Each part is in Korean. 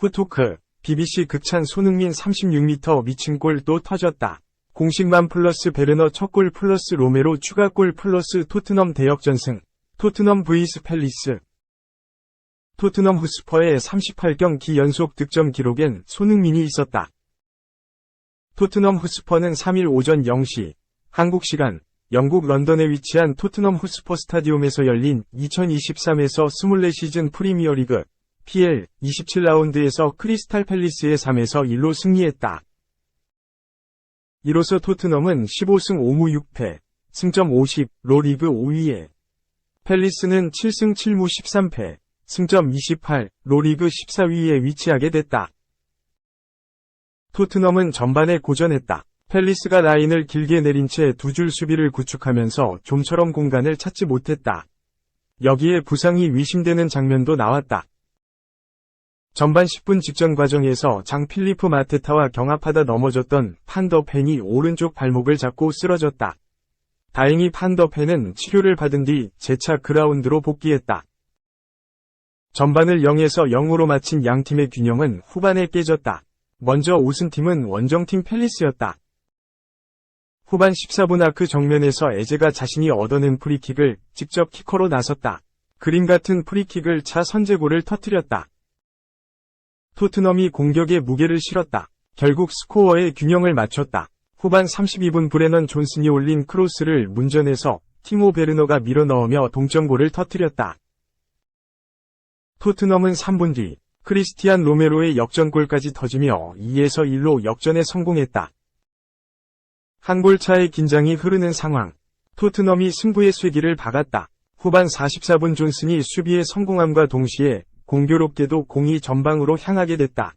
후토크, BBC 극찬 손흥민 36m 미친 골 또 터졌다. 공식만 플러스 베르너 첫 골 플러스 로메로 추가골 플러스 토트넘 대역전승. 토트넘 vs 팰리스. 토트넘 후스퍼의 38경기 연속 득점 기록엔 손흥민이 있었다. 토트넘 후스퍼는 3일 오전 0시, 한국 시간, 영국 런던에 위치한 토트넘 후스퍼 스타디움에서 열린 2023에서 24시즌 프리미어리그 PL 27라운드에서 크리스탈 팰리스의 3에서 1로 승리했다. 이로써 토트넘은 15승 5무 6패, 승점 50로 리그 5위에 팰리스는 7승 7무 13패, 승점 28로 리그 14위에 위치하게 됐다. 토트넘은 전반에 고전했다. 팰리스가 라인을 길게 내린 채 두 줄 수비를 구축하면서 좀처럼 공간을 찾지 못했다. 여기에 부상이 의심되는 장면도 나왔다. 전반 10분 직전 과정에서 장 필리프 마테타와 경합하다 넘어졌던 판더펜이 오른쪽 발목을 잡고 쓰러졌다. 다행히 판더펜은 치료를 받은 뒤 재차 그라운드로 복귀했다. 전반을 0에서 0으로 마친 양 팀의 균형은 후반에 깨졌다. 먼저 우승팀은 원정팀 팰리스였다. 후반 14분 아크 정면에서 에제가 자신이 얻어낸 프리킥을 직접 키커로 나섰다. 그림 같은 프리킥을 차 선제골을 터뜨렸다. 토트넘이 공격에 무게를 실었다. 결국 스코어의 균형을 맞췄다. 후반 32분 브레넌 존슨이 올린 크로스를 문전에서 티모 베르너가 밀어 넣으며 동점골을 터뜨렸다. 토트넘은 3분 뒤 크리스티안 로메로의 역전골까지 터지며 2에서 1로 역전에 성공했다. 한 골 차의 긴장이 흐르는 상황. 토트넘이 승부의 쇠기를 박았다. 후반 44분 존슨이 수비에 성공함과 동시에 공교롭게도 공이 전방으로 향하게 됐다.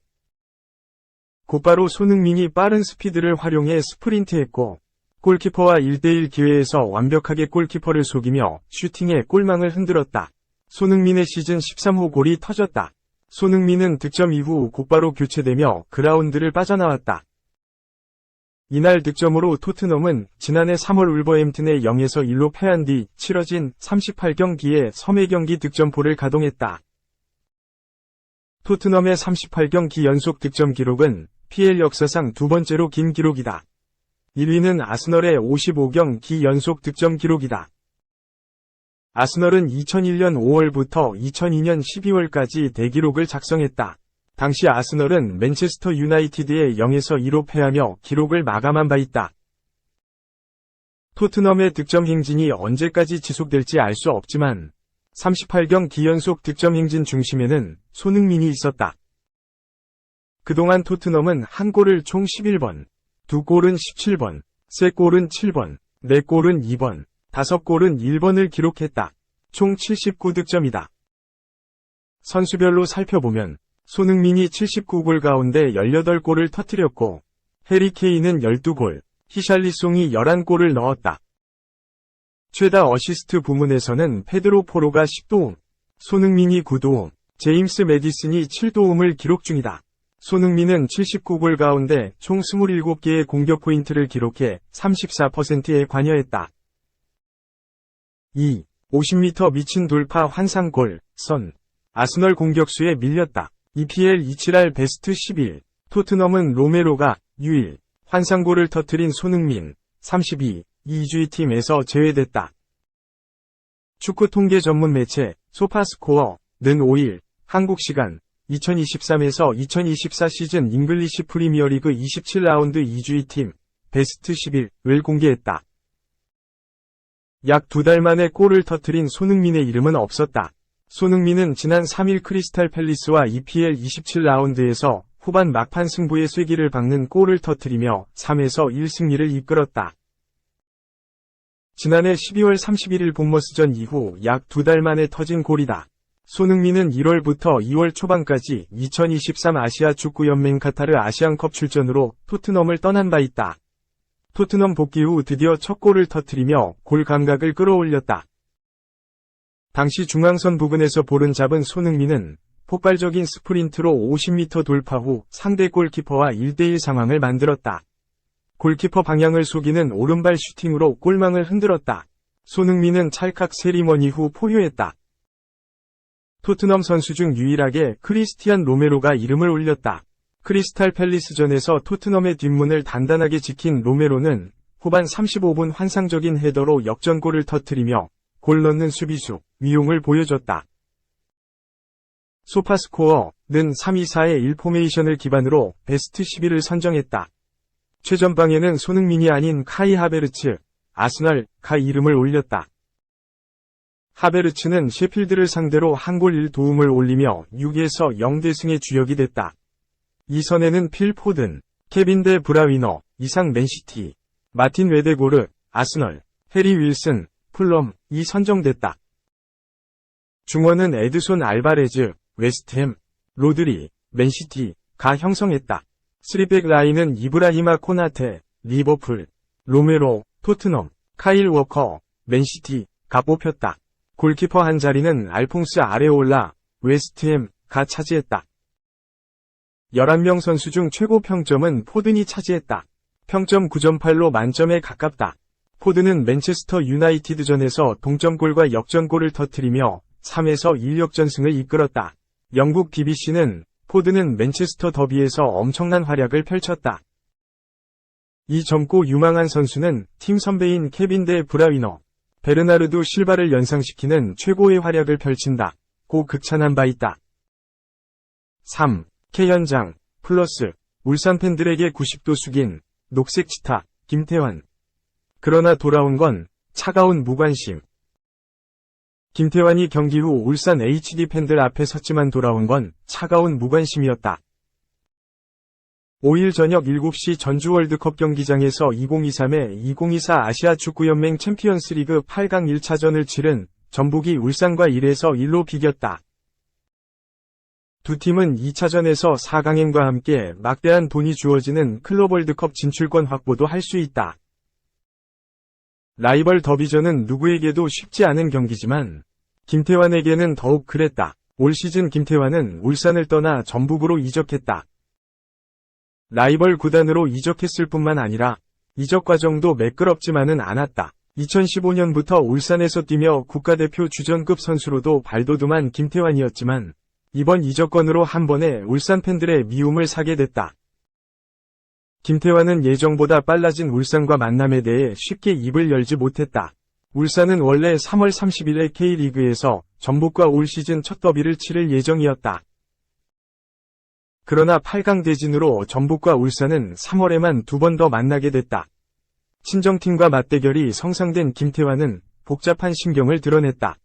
곧바로 손흥민이 빠른 스피드를 활용해 스프린트했고 골키퍼와 1대1 기회에서 완벽하게 골키퍼를 속이며 슈팅에 골망을 흔들었다. 손흥민의 시즌 13호 골이 터졌다. 손흥민은 득점 이후 곧바로 교체되며 그라운드를 빠져나왔다. 이날 득점으로 토트넘은 지난해 3월 울버햄튼에 0에서 1로 패한 뒤 치러진 38경기에 섬의 경기 득점포를 가동했다. 토트넘의 38경기 연속 득점 기록은 PL 역사상 두 번째로 긴 기록이다. 1위는 아스널의 55경기 연속 득점 기록이다. 아스널은 2001년 5월부터 2002년 12월까지 대기록을 작성했다. 당시 아스널은 맨체스터 유나이티드에 0에서 2로 패하며 기록을 마감한 바 있다. 토트넘의 득점 행진이 언제까지 지속될지 알 수 없지만 38경 기연속 득점 행진 중심에는 손흥민이 있었다. 그동안 토트넘은 한 골을 총 11번, 두 골은 17번, 세 골은 7번, 네 골은 2번, 다섯 골은 1번을 기록했다. 총 79득점이다. 선수별로 살펴보면 손흥민이 79골 가운데 18골을 터뜨렸고 해리케인은 12골, 히샬리송이 11골을 넣었다. 최다 어시스트 부문에서는 페드로 포로가 10도움, 손흥민이 9도움, 제임스 메디슨이 7도움을 기록 중이다. 손흥민은 79골 가운데 총 27개의 공격 포인트를 기록해 34%에 관여했다. 2. 50m 미친 돌파 환상골, 선. 아스널 공격수에 밀렸다. EPL 27할 베스트 11. 토트넘은 로메로가 유일 환상골을 터뜨린 손흥민 32 2주의 팀에서 제외됐다. 축구 통계 전문 매체 소파스코어는 5일 한국 시간 2023에서 2024 시즌 잉글리시 프리미어리그 27라운드 2주의 팀 베스트 11을 공개했다. 약 두 달 만에 골을 터뜨린 손흥민의 이름은 없었다. 손흥민은 지난 3일 크리스탈 팰리스와 EPL 27라운드에서 후반 막판 승부의 쐐기를 박는 골을 터뜨리며 3에서 1 승리를 이끌었다. 지난해 12월 31일 본머스전 이후 약 두 달 만에 터진 골이다. 손흥민은 1월부터 2월 초반까지 2023 아시아 축구연맹 카타르 아시안컵 출전으로 토트넘을 떠난 바 있다. 토트넘 복귀 후 드디어 첫 골을 터뜨리며 골 감각을 끌어올렸다. 당시 중앙선 부근에서 볼은 잡은 손흥민은 폭발적인 스프린트로 50m 돌파 후 상대 골키퍼와 1대1 상황을 만들었다. 골키퍼 방향을 속이는 오른발 슈팅으로 골망을 흔들었다. 손흥민은 찰칵 세리머니 후 포효했다. 토트넘 선수 중 유일하게 크리스티안 로메로가 이름을 올렸다. 크리스탈 팰리스전에서 토트넘의 뒷문을 단단하게 지킨 로메로는 후반 35분 환상적인 헤더로 역전골을 터뜨리며 골 넣는 수비수 위용을 보여줬다. 소파스코어는 324의 1포메이션을 기반으로 베스트 11을 선정했다. 최전방에는 손흥민이 아닌 카이 하베르츠, 아스널, 가 이름을 올렸다. 하베르츠는 셰필드를 상대로 한 골 1도움을 올리며 6에서 0대승의 주역이 됐다. 이 선에는 필 포든, 케빈 데 브라위너, 이상 맨시티, 마틴 웨데고르, 아스널, 해리 윌슨, 플럼이 선정됐다. 중원은 에드손 알바레즈, 웨스트햄, 로드리, 맨시티가 형성했다. 3백 라인은 이브라히마 코나테, 리버풀, 로메로, 토트넘, 카일 워커, 맨시티가 뽑혔다. 골키퍼 한 자리는 알퐁스 아레올라, 웨스트햄가 차지했다. 11명 선수 중 최고 평점은 포든이 차지했다. 평점 9.8로 만점에 가깝다. 포드는 맨체스터 유나이티드전에서 동점골과 역전골을 터뜨리며 3에서 1역전승을 이끌었다. 영국 BBC는 포드는 맨체스터 더비에서 엄청난 활약을 펼쳤다. 이 젊고 유망한 선수는 팀 선배인 케빈 데 브라위너, 베르나르도 실바를 연상시키는 최고의 활약을 펼친다. 고 극찬한 바 있다. 3. K현장, 플러스, 울산 팬들에게 90도 숙인, 녹색 치타, 김태환. 그러나 돌아온 건, 차가운 무관심. 김태환이 경기 후 울산 HD 팬들 앞에 섰지만 돌아온 건 차가운 무관심이었다. 5일 저녁 7시 전주 월드컵 경기장에서 2023의 2024 아시아 축구연맹 챔피언스 리그 8강 1차전을 치른 전북이 울산과 1에서 1로 비겼다. 두 팀은 2차전에서 4강행과 함께 막대한 돈이 주어지는 클럽 월드컵 진출권 확보도 할 수 있다. 라이벌 더비전은 누구에게도 쉽지 않은 경기지만 김태환에게는 더욱 그랬다. 올 시즌 김태환은 울산을 떠나 전북으로 이적했다. 라이벌 구단으로 이적했을 뿐만 아니라 이적 과정도 매끄럽지만은 않았다. 2015년부터 울산에서 뛰며 국가대표 주전급 선수로도 발돋움한 김태환이었지만 이번 이적권으로 한 번에 울산 팬들의 미움을 사게 됐다. 김태환은 예정보다 빨라진 울산과 만남에 대해 쉽게 입을 열지 못했다. 울산은 원래 3월 30일에 K리그에서 전북과 올 시즌 첫 더비를 치를 예정이었다. 그러나 8강 대진으로 전북과 울산은 3월에만 두 번 더 만나게 됐다. 친정팀과 맞대결이 성상된 김태환은 복잡한 심경을 드러냈다.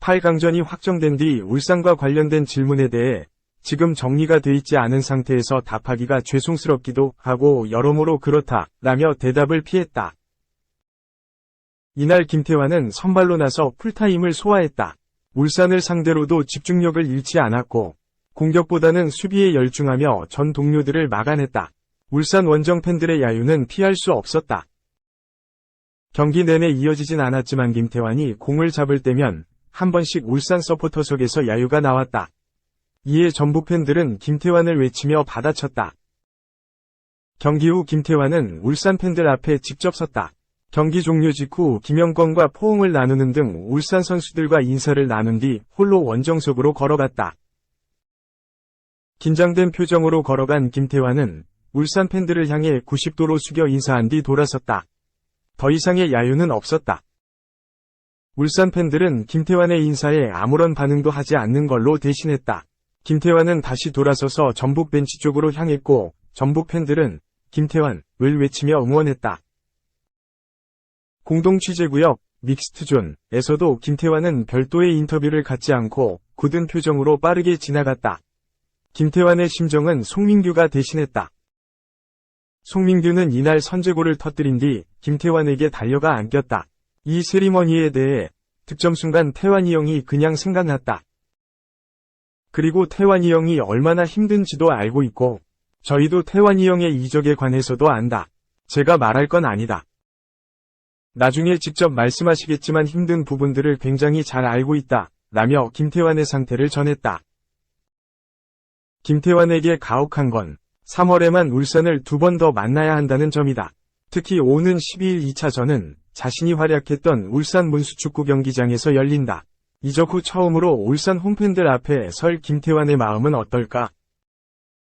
8강전이 확정된 뒤 울산과 관련된 질문에 대해 지금 정리가 돼 있지 않은 상태에서 답하기가 죄송스럽기도 하고 여러모로 그렇다 라며 대답을 피했다. 이날 김태환은 선발로 나서 풀타임을 소화했다. 울산을 상대로도 집중력을 잃지 않았고 공격보다는 수비에 열중하며 전 동료들을 막아냈다. 울산 원정 팬들의 야유는 피할 수 없었다. 경기 내내 이어지진 않았지만 김태환이 공을 잡을 때면 한 번씩 울산 서포터석에서 야유가 나왔다. 이에 전북 팬들은 김태환을 외치며 받아쳤다. 경기 후 김태환은 울산 팬들 앞에 직접 섰다. 경기 종료 직후 김영권과 포옹을 나누는 등 울산 선수들과 인사를 나눈 뒤 홀로 원정석으로 걸어갔다. 긴장된 표정으로 걸어간 김태환은 울산 팬들을 향해 90도로 숙여 인사한 뒤 돌아섰다. 더 이상의 야유는 없었다. 울산 팬들은 김태환의 인사에 아무런 반응도 하지 않는 걸로 대신했다. 김태환은 다시 돌아서서 전북 벤치 쪽으로 향했고 전북 팬들은 김태환을 외치며 응원했다. 공동 취재구역 믹스트존에서도 김태환은 별도의 인터뷰를 갖지 않고 굳은 표정으로 빠르게 지나갔다. 김태환의 심정은 송민규가 대신했다. 송민규는 이날 선제골을 터뜨린 뒤 김태환에게 달려가 안겼다. 이 세리머니에 대해 득점 순간 태환이 형이 그냥 생각났다. 그리고 태환이 형이 얼마나 힘든지도 알고 있고, 저희도 태환이 형의 이적에 관해서도 안다. 제가 말할 건 아니다. 나중에 직접 말씀하시겠지만 힘든 부분들을 굉장히 잘 알고 있다. 라며 김태환의 상태를 전했다. 김태환에게 가혹한 건 3월에만 울산을 두 번 더 만나야 한다는 점이다. 특히 오는 12일 2차전은 자신이 활약했던 울산 문수축구 경기장에서 열린다. 이적 후 처음으로 울산 홈팬들 앞에 설 김태환의 마음은 어떨까?